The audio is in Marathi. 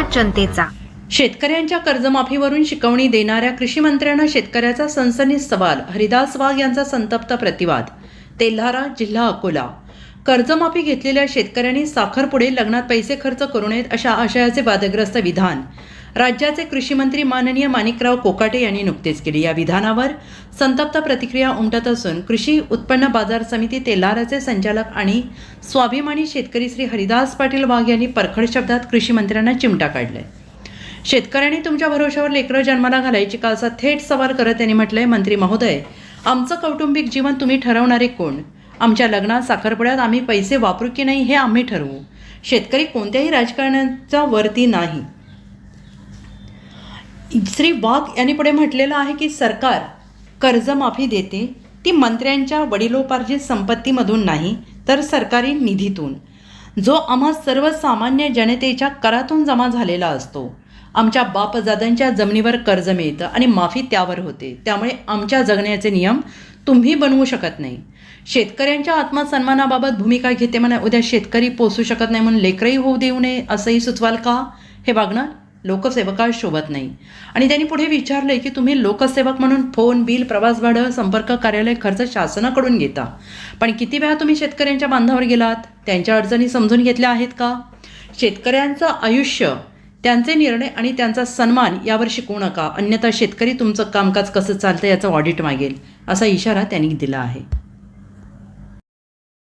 जनतेचा. शेतकऱ्यांच्या कर्जमाफीवरून शिकवणी देणाऱ्या कृषी मंत्र्यांना शेतकऱ्याचा सनसनीत सवाल हरिदास वाघ यांचा संतप्त प्रतिवाद तेल्हारा जिल्हा अकोला. कर्जमाफी घेतलेल्या शेतकऱ्यांनी साखरपुडे लग्नात पैसे खर्च करू नयेत अशा आशयाचे वादग्रस्त विधान. राज्याचे कृषी मंत्री माननीय माणिकराव कोकाटे यांनी नुकतेच केले. या विधानावर संतप्त प्रतिक्रिया उमटत असून कृषी उत्पन्न बाजार समिती तेलाराचे संचालक आणि स्वाभिमानी शेतकरी श्री हरिदास पाटील वाघ यांनी परखड शब्दात कृषी मंत्र्यांना चिमटा काढलाय. शेतकऱ्यांनी तुमच्या भरोशावर लेकरं जन्माला घालायची का असा थेट सवाल करत त्यांनी म्हटलंय मंत्री महोदय आमचं कौटुंबिक जीवन तुम्ही ठरवणारे कोण? आमच्या लग्नात साखरपुड्यात आम्ही पैसे वापरू की नाही हे आम्ही ठरवू. शेतकरी कोणत्याही राजकारणाच्या वरती नाही. श्री वाघ यांनी पुढे म्हटलेलं आहे की सरकार कर्जमाफी देते ती मंत्र्यांच्या वडिलोपार्जित संपत्तीमधून नाही तर सरकारी निधीतून. जो आम्हा सर्वसामान्य जनतेच्या करातून जमा झालेला असतो. आमच्या बापजादांच्या जमिनीवर कर्ज मिळतं आणि माफी त्यावर होते. त्यामुळे आमच्या जगण्याचे नियम तुम्ही बनवू शकत नाही. शेतकऱ्यांच्या आत्मसन्मानाबाबत भूमिका घेते म्हणा उद्या शेतकरी पोसू शकत नाही म्हणून लेकरही होऊ देऊ नये असंही सुचवाल का? हे वागणं लोकसेवकास शोभत नाही. आणि त्यांनी पुढे विचारले की तुम्ही लोकसेवक म्हणून फोन बिल प्रवास भाडं संपर्क कार्यालय खर्च शासनाकडून घेता. पण किती वेळा तुम्ही शेतकऱ्यांच्या बांधावर गेलात? त्यांच्या अडचणी समजून घेतल्या आहेत का? शेतकऱ्यांचं आयुष्य त्यांचे निर्णय आणि त्यांचा सन्मान यावर शिकवू नका. अन्यथा शेतकरी तुमचं कामकाज कसं चालतं याचं ऑडिट मागेल असा इशारा त्यांनी दिला आहे.